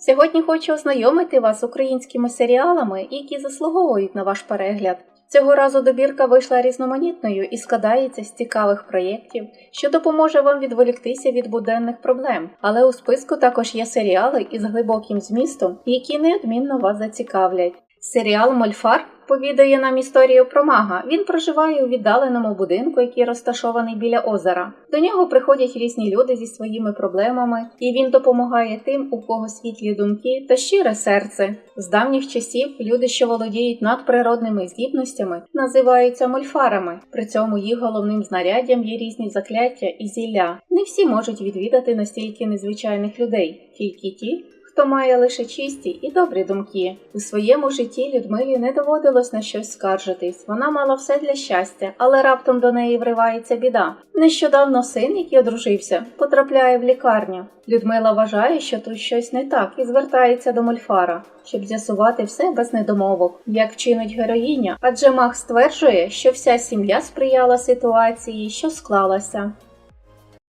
Сьогодні хочу ознайомити вас з українськими серіалами, які заслуговують на ваш перегляд. Цього разу добірка вийшла різноманітною і складається з цікавих проєктів, що допоможе вам відволіктися від буденних проблем. Але у списку також є серіали із глибоким змістом, які неодмінно вас зацікавлять. Серіал Мольфар повідає нам історію про мага. Він проживає у віддаленому будинку, який розташований біля озера. До нього приходять різні люди зі своїми проблемами, і він допомагає тим, у кого світлі думки та щире серце. З давніх часів люди, що володіють надприродними здібностями, називаються мольфарами. При цьому їх головним знаряддям є різні закляття і зілля. Не всі можуть відвідати настільки незвичайних людей, тільки ті, хто має лише чисті і добрі думки. У своєму житті Людмилі не доводилось на щось скаржитись. Вона мала все для щастя, але раптом до неї вривається біда. Нещодавно син, який одружився, потрапляє в лікарню. Людмила вважає, що тут щось не так, і звертається до Мольфара, щоб з'ясувати все без недомовок, як чинить героїня, адже маг стверджує, що вся сім'я сприяла ситуації, що склалася.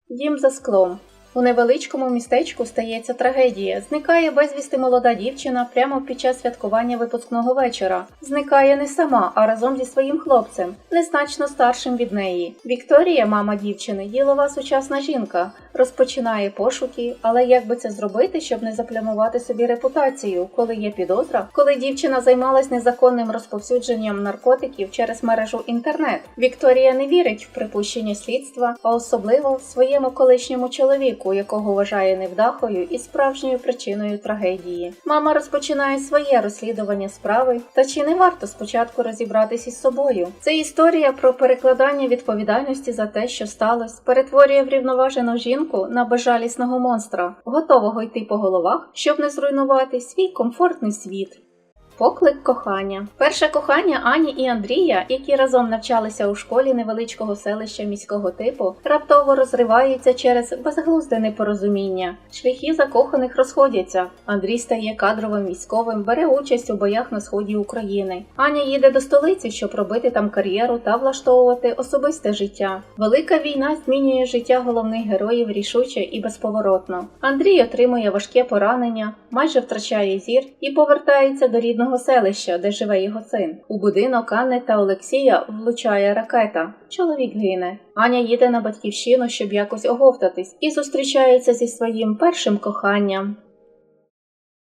Дім за склом. У невеличкому містечку стається трагедія. Зникає безвісти молода дівчина прямо під час святкування випускного вечора. Зникає не сама, а разом зі своїм хлопцем, незначно старшим від неї. Вікторія, мама дівчини, ділова сучасна жінка, розпочинає пошуки, але як би це зробити, щоб не заплямувати собі репутацію, коли є підозра, коли дівчина займалась незаконним розповсюдженням наркотиків через мережу інтернет. Вікторія не вірить в припущення слідства, а особливо своєму колишньому чоловіку, якого вважає невдахою і справжньою причиною трагедії. Мама розпочинає своє розслідування справи, та чи не варто спочатку розібратися із собою? Це історія про перекладання відповідальності за те, що сталося, перетворює врівноважену жінку на безжалісного монстра, готового йти по головах, щоб не зруйнувати свій комфортний світ. Поклик кохання. Перше кохання Ані і Андрія, які разом навчалися у школі невеличкого селища міського типу, раптово розриваються через безглузде непорозуміння. Шляхи закоханих розходяться. Андрій стає кадровим військовим, бере участь у боях на сході України. Аня їде до столиці, щоб робити там кар'єру та влаштовувати особисте життя. Велика війна змінює життя головних героїв рішуче і безповоротно. Андрій отримує важке поранення, майже втрачає зір і повертається до рідного селища, де живе його син. У будинок Анни та Олексія влучає ракета. Чоловік гине. Аня їде на батьківщину, щоб якось оговтатись, і зустрічається зі своїм першим коханням.